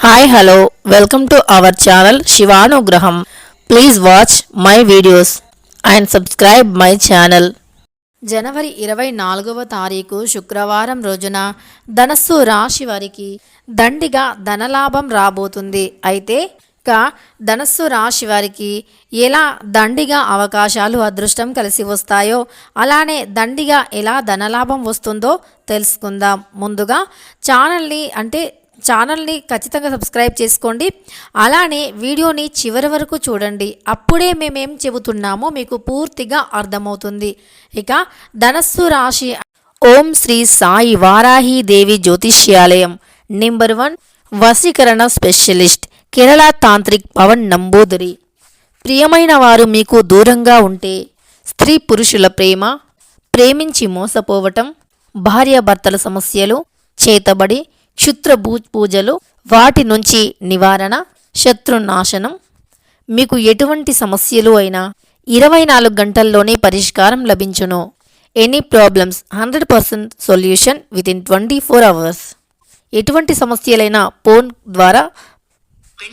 Hi hello welcome to our channel Shivanugraham please watch my videos and subscribe my channel జనవరి ఇరవై నాలుగవ తారీఖు శుక్రవారం రోజున ధనస్సు రాశి వారికి దండిగా ధనలాభం రాబోతుంది. అయితే ఇక ధనస్సు రాశి వారికి ఎలా దండిగా అవకాశాలు అదృష్టం కలిసి వస్తాయో అలానే దండిగా ఎలా ధనలాభం వస్తుందో తెలుసుకుందాం. ముందుగా ఛానల్ని అంటే ఛానల్ని ఖచ్చితంగా సబ్స్క్రైబ్ చేసుకోండి. అలానే వీడియోని చివరి వరకు చూడండి. అప్పుడే మేమేం చెబుతున్నామో మీకు పూర్తిగా అర్థమవుతుంది. ఇక ధనస్సు రాశి ఓం శ్రీ సాయి వారాహి దేవి జ్యోతిష్యాలయం. నెంబర్ వన్ వశీకరణ స్పెషలిస్ట్ కేరళ తాంత్రిక్ పవన్ నంబూదరి. ప్రియమైన వారు మీకు దూరంగా ఉంటే స్త్రీ పురుషుల ప్రేమ ప్రేమించి మోసపోవటం భార్యాభర్తల సమస్యలు చేతబడి క్షుత్ర భూ పూజలు వాటి నుంచి నివారణ శత్రునాశనం. మీకు ఎటువంటి సమస్యలు అయినా ఇరవై నాలుగు గంటల్లోనే పరిష్కారం లభించును. Any problems hundred percent solution with in twenty four hours ఎటువంటి సమస్యలైనా ఫోన్ ద్వారా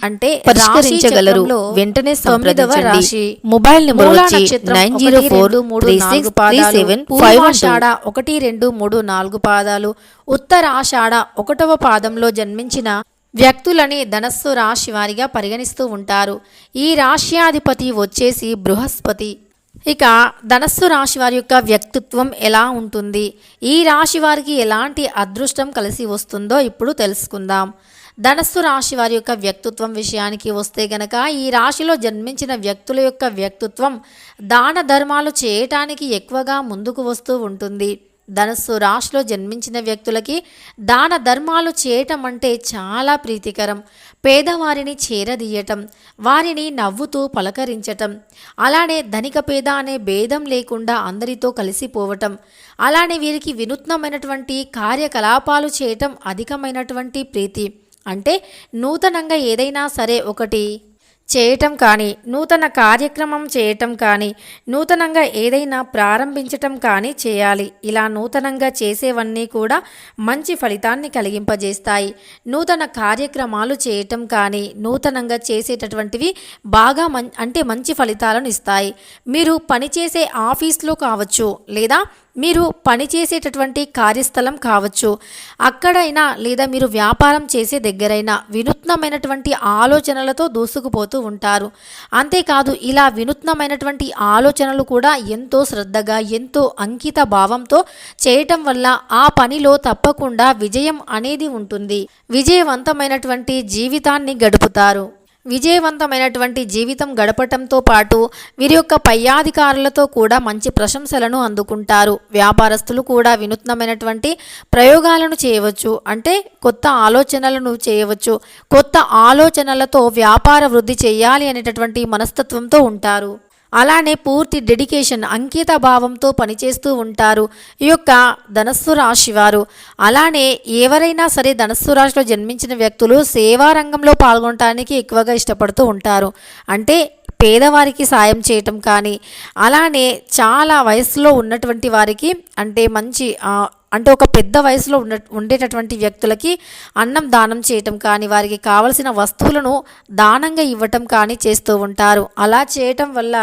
అంటే పరిష్కరించగలరు. వెంటనే సంప్రదించండి. మొబైల్ నెంబర్ వచ్చి nine zero four three six three seven five ఆషాఢ ఒకటి రెండు మూడు నాలుగు పాదాలు. ఉత్తర ఆషాఢ ఒకటవ పాదంలో జన్మించిన వ్యక్తులని ధనస్సు రాశి వారిగా పరిగణిస్తూ ఉంటారు. ఈ రాశ్యాధిపతి వచ్చేసి బృహస్పతి. ఇక ధనస్సు రాశి వారి యొక్క వ్యక్తిత్వం ఎలా ఉంటుంది? ఈ రాశి వారికి ఎలాంటి అదృష్టం కలిసి వస్తుందో ఇప్పుడు తెలుసుకుందాం. ధనస్సు రాశి వారి యొక్క వ్యక్తిత్వం విషయానికి వస్తే గనక ఈ రాశిలో జన్మించిన వ్యక్తుల యొక్క వ్యక్తిత్వం దాన ధర్మాలు చేయటానికి ఎక్కువగా ముందుకు వస్తూ ఉంటుంది. ధనస్సు రాశిలో జన్మించిన వ్యక్తులకి దాన ధర్మాలు చేయటం అంటే చాలా ప్రీతికరం. పేదవారిని చేరదీయటం వారిని నవ్వుతూ పలకరించటం అలానే ధనిక పేద అనే భేదం లేకుండా అందరితో కలిసిపోవటం అలానే వీరికి వినూత్నమైనటువంటి కార్యకలాపాలు చేయటం అధికమైనటువంటి ప్రీతి. అంటే నూతనంగా ఏదైనా సరే ఒకటి చేయటం కానీ నూతన కార్యక్రమం చేయటం కానీ నూతనంగా ఏదైనా ప్రారంభించటం కానీ చేయాలి. ఇలా నూతనంగా చేసేవన్నీ కూడా మంచి ఫలితాన్ని కలిగింపజేస్తాయి. నూతన కార్యక్రమాలు చేయటం కానీ నూతనంగా చేసేటటువంటివి బాగా మం అంటే మంచి ఫలితాలను ఇస్తాయి. మీరు పనిచేసే ఆఫీస్లో కావచ్చు లేదా మీరు పనిచేసేటటువంటి కార్యస్థలం కావచ్చు అక్కడైనా లేదా మీరు వ్యాపారం చేసే దగ్గరైనా వినూత్నమైనటువంటి ఆలోచనలతో దూసుకుపోతూ ఉంటారు. అంతేకాదు ఇలా వినూత్నమైనటువంటి ఆలోచనలు కూడా ఎంతో శ్రద్ధగా ఎంతో అంకిత భావంతో చేయటం వల్ల ఆ పనిలో తప్పకుండా విజయం అనేది ఉంటుంది. విజయవంతమైనటువంటి జీవితాన్ని గడుపుతారు. విజయవంతమైనటువంటి జీవితం గడపటంతో పాటు వీరి యొక్క పైయాధికారులతో కూడా మంచి ప్రశంసలను అందుకుంటారు. వ్యాపారస్తులు కూడా వినూత్నమైనటువంటి ప్రయోగాలను చేయవచ్చు. అంటే కొత్త ఆలోచనలను చేయవచ్చు. కొత్త ఆలోచనలతో వ్యాపార వృద్ధి చేయాలి అనేటటువంటి మనస్తత్వంతో ఉంటారు. అలానే పూర్తి డెడికేషన్ అంకిత భావంతో పనిచేస్తూ ఉంటారు ఈ యొక్క ధనస్సు రాశి వారు. అలానే ఎవరైనా సరే ధనస్సు రాశిలో జన్మించిన వ్యక్తులు సేవా రంగంలో పాల్గొనడానికి ఎక్కువగా ఇష్టపడుతూ ఉంటారు. అంటే పేదవారికి సాయం చేయటం కానీ అలానే చాలా వయసులో ఉన్నటువంటి వారికి అంటే మంచి అంటే ఒక పెద్ద వయసులో ఉన్న ఉండేటటువంటి వ్యక్తులకి అన్నం దానం చేయటం కానీ వారికి కావలసిన వస్తువులను దానంగా ఇవ్వటం కానీ చేస్తూ ఉంటారు. అలా చేయటం వల్ల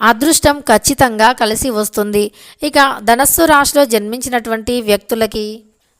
అదృష్టం ఖచ్చితంగా కలిసి వస్తుంది. ఇక ధనస్సు రాశిలో జన్మించినటువంటి వ్యక్తులకి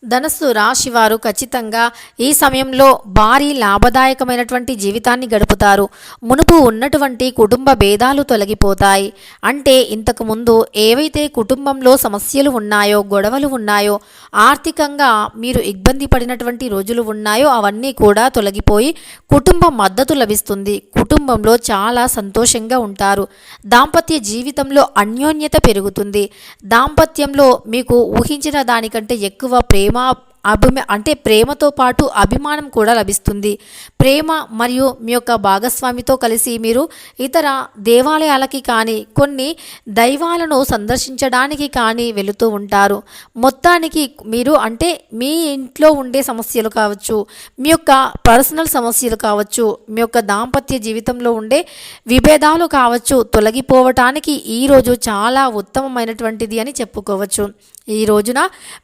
ధనస్సు రాశి వారు ఖచ్చితంగా ఈ సమయంలో భారీ లాభదాయకమైనటువంటి జీవితాన్ని గడుపుతారు. మునుపు ఉన్నటువంటి కుటుంబ భేదాలు తొలగిపోతాయి. అంటే ఇంతకు ముందు ఏవైతే కుటుంబంలో సమస్యలు ఉన్నాయో గొడవలు ఉన్నాయో ఆర్థికంగా మీరు ఇబ్బంది పడినటువంటి రోజులు ఉన్నాయో అవన్నీ కూడా తొలగిపోయి కుటుంబ మద్దతు లభిస్తుంది. కుటుంబంలో చాలా సంతోషంగా ఉంటారు. దాంపత్య జీవితంలో అన్యోన్యత పెరుగుతుంది. దాంపత్యంలో మీకు ఊహించిన దానికంటే ఎక్కువ ప్రేమ came up అభిమ అంటే ప్రేమతో పాటు అభిమానం కూడా లభిస్తుంది. ప్రేమ మరియు మీ యొక్క భాగస్వామితో కలిసి మీరు ఇతర దేవాలయాలకి కానీ కొన్ని దైవాలను సందర్శించడానికి కానీ వెళుతూ ఉంటారు. మొత్తానికి మీరు అంటే మీ ఇంట్లో ఉండే సమస్యలు కావచ్చు మీ యొక్క పర్సనల్ సమస్యలు కావచ్చు మీ యొక్క దాంపత్య జీవితంలో ఉండే విభేదాలు కావచ్చు తొలగిపోవటానికి ఈరోజు చాలా ఉత్తమమైనటువంటిది అని చెప్పుకోవచ్చు. ఈ రోజున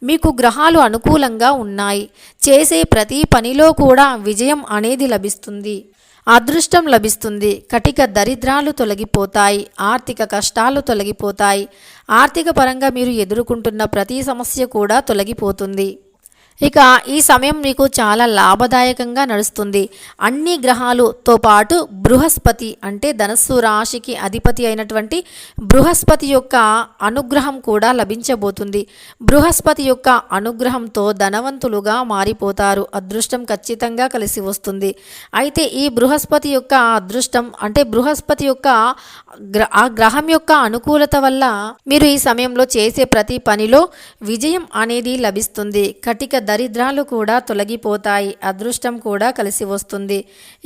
మీకు గ్రహాలు అనుకూలంగా అనుకూలంగా ఉన్నాయి. చేసే ప్రతి పనిలో కూడా విజయం అనేది లభిస్తుంది. అదృష్టం లభిస్తుంది. కటిక దరిద్రాలు తొలగిపోతాయి. ఆర్థిక కష్టాలు తొలగిపోతాయి. ఆర్థిక పరంగా మీరు ఎదుర్కొంటున్న ప్రతి సమస్య కూడా తొలగిపోతుంది. ఇక ఈ సమయం మీకు చాలా లాభదాయకంగా నడుస్తుంది. అన్ని గ్రహాలుతో పాటు బృహస్పతి అంటే ధనస్సు రాశికి అధిపతి అయినటువంటి బృహస్పతి యొక్క అనుగ్రహం కూడా లభించబోతుంది. బృహస్పతి యొక్క అనుగ్రహంతో ధనవంతులుగా మారిపోతారు. అదృష్టం ఖచ్చితంగా కలిసి వస్తుంది. అయితే ఈ బృహస్పతి యొక్క అదృష్టం అంటే బృహస్పతి యొక్క గ్ర ఆ గ్రహం యొక్క అనుకూలత వల్ల మీరు ఈ సమయంలో చేసే ప్రతి పనిలో విజయం అనేది లభిస్తుంది. కటిక దరిద్రాలు కూడా తొలగిపోతాయి అదృష్టం కూడా కలిసి వస్తుంది.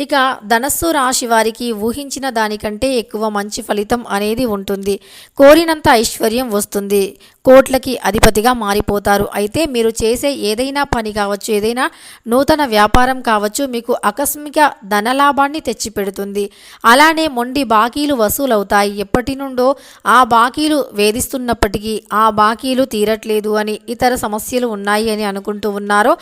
ఇక ధనస్సు రాశి వారికి ఊహించిన దానికంటే ఎక్కువ మంచి ఫలితం అనేది ఉంటుంది. కోరినంత ఐశ్వర్యం వస్తుంది. కోట్లకి అధిపతిగా మారిపోతారు. అయితే మీరు చేసే ఏదైనా పని కావచ్చు ఏదైనా నూతన వ్యాపారం కావచ్చు మీకు ఆకస్మిక ధనలాభాన్ని తెచ్చిపెడుతుంది. అలానే మొండి బాకీలు వసూలవుతాయి. ఎప్పటి నుండో ఆ బాకీలు వేధిస్తున్నప్పటికీ ఆ బాకీలు తీరట్లేదు అని ఇతర సమస్యలు ఉన్నాయి అని అనుకుంటూ ఉన్నారో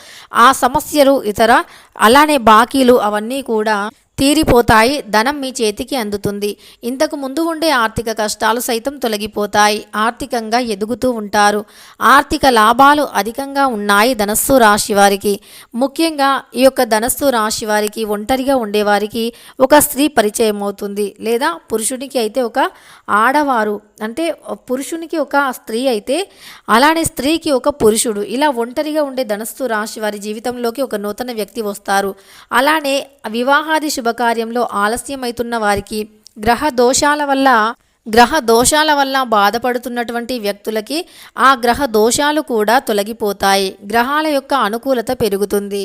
ఆ సమస్యలు ఇతర అలానే బాకీలు అవన్నీ కూడా తీరిపోతాయి ధనం మీ చేతికి అందుతుంది. ఇంతకు ముందు ఉండే ఆర్థిక కష్టాలు సైతం తొలగిపోతాయి. ఆర్థికంగా ఎదుగుతూ ఉంటారు. ఆర్థిక లాభాలు అధికంగా ఉన్నాయి ధనస్సు రాశి వారికి. ముఖ్యంగా ఈ యొక్క ధనస్సు రాశి వారికి ఒంటరిగా ఉండేవారికి ఒక స్త్రీ పరిచయం అవుతుంది. లేదా పురుషునికి అయితే ఒక ఆడవారు అంటే పురుషునికి ఒక స్త్రీ అయితే అలానే స్త్రీకి ఒక పురుషుడు. ఇలా ఒంటరిగా ఉండే ధనస్సు రాశి వారి జీవితంలోకి ఒక నూతన వ్యక్తి వస్తారు. అలానే వివాహాది శుభకార్యంలో ఆలస్యమైతున్న వారికి గ్రహ దోషాల వల్ల గ్రహ దోషాల వల్ల బాధపడుతున్నటువంటి వ్యక్తులకి ఆ గ్రహ దోషాలు కూడా తొలగిపోతాయి. గ్రహాల యొక్క అనుకూలత పెరుగుతుంది.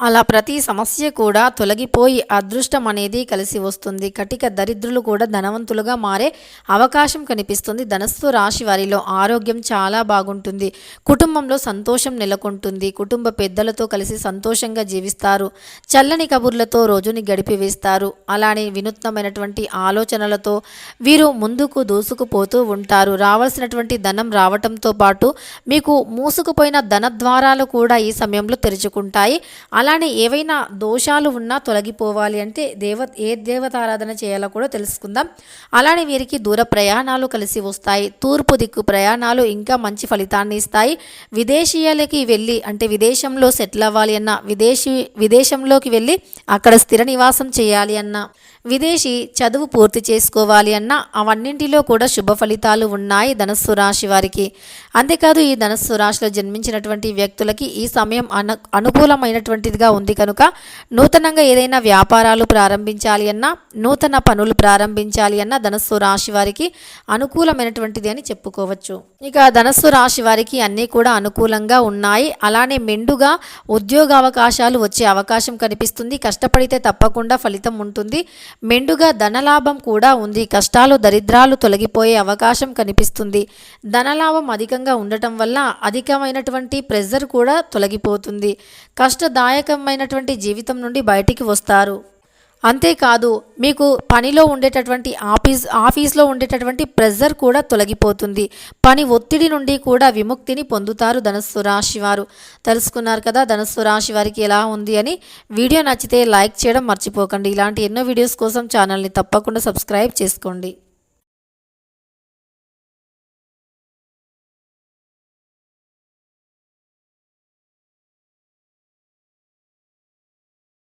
అలా ప్రతి సమస్య కూడా తొలగిపోయి అదృష్టం అనేది కలిసి వస్తుంది. కటిక దరిద్రులు కూడా ధనవంతులుగా మారే అవకాశం కనిపిస్తుంది. ధనస్సు రాశి వారిలో ఆరోగ్యం చాలా బాగుంటుంది. కుటుంబంలో సంతోషం నెలకొంటుంది. కుటుంబ పెద్దలతో కలిసి సంతోషంగా జీవిస్తారు. చల్లని కబుర్లతో రోజుని గడిపివేస్తారు. అలానే వినూత్నమైనటువంటి ఆలోచనలతో వీరు ముందుకు దూసుకుపోతూ ఉంటారు. రావాల్సినటువంటి ధనం రావటంతో పాటు మీకు మూసుకుపోయిన ధన ద్వారాలు కూడా ఈ సమయంలో తెరుచుకుంటాయి. అలానే ఏవైనా దోషాలు ఉన్నా తొలగిపోవాలి అంటే దేవ ఏ దేవతారాధన చేయాలో కూడా తెలుసుకుందాం. అలానే వీరికి దూర ప్రయాణాలు కలిసి వస్తాయి. తూర్పు దిక్కు ప్రయాణాలు ఇంకా మంచి ఫలితాన్ని ఇస్తాయి. విదేశీయాలకి వెళ్ళి అంటే విదేశంలో సెటిల్ అవ్వాలి అన్న విదేశీ విదేశంలోకి వెళ్ళి అక్కడ స్థిర నివాసం చేయాలి అన్న విదేశీ చదువు పూర్తి చేసుకోవాలి అన్న అవన్నింటిలో కూడా శుభ ఫలితాలు ఉన్నాయి ధనస్సు రాశి వారికి. అంతేకాదు ఈ ధనస్సు రాశిలో జన్మించినటువంటి వ్యక్తులకి ఈ సమయం అను అనుకూలమైనటువంటిదిగా ఉంది కనుక నూతనంగా ఏదైనా వ్యాపారాలు ప్రారంభించాలి అన్నా నూతన పనులు ప్రారంభించాలి అన్న ధనస్సు రాశి వారికి అనుకూలమైనటువంటిది అని చెప్పుకోవచ్చు. ఇక ధనస్సు రాశి వారికి అన్నీ కూడా అనుకూలంగా ఉన్నాయి. అలానే మెండుగా ఉద్యోగ అవకాశాలు వచ్చే అవకాశం కనిపిస్తుంది. కష్టపడితే తప్పకుండా ఫలితం ఉంటుంది. మెండుగా ధనలాభం కూడా ఉంది. కష్టాలు దరిద్రాలు తొలగిపోయే అవకాశం కనిపిస్తుంది. ధనలాభం అధికంగా ఉండటం వల్ల అధికమైనటువంటి ప్రెజర్ కూడా తొలగిపోతుంది. కష్టదాయకమైనటువంటి జీవితం నుండి బయటికి వస్తారు. అంతేకాదు మీకు పనిలో ఉండేటటువంటి ఆఫీస్ ఆఫీస్లో ఉండేటటువంటి ప్రెజర్ కూడా తొలగిపోతుంది. పని ఒత్తిడి నుండి కూడా విముక్తిని పొందుతారు ధనుస్సు రాశి వారు. తెలుసుకున్నారు కదా ధనుస్సు రాశి వారికి ఎలా ఉంది అని. వీడియో నచ్చితే లైక్ చేయడం మర్చిపోకండి. ఇలాంటి ఎన్నో వీడియోస్ కోసం ఛానల్ని తప్పకుండా సబ్స్క్రైబ్ చేసుకోండి.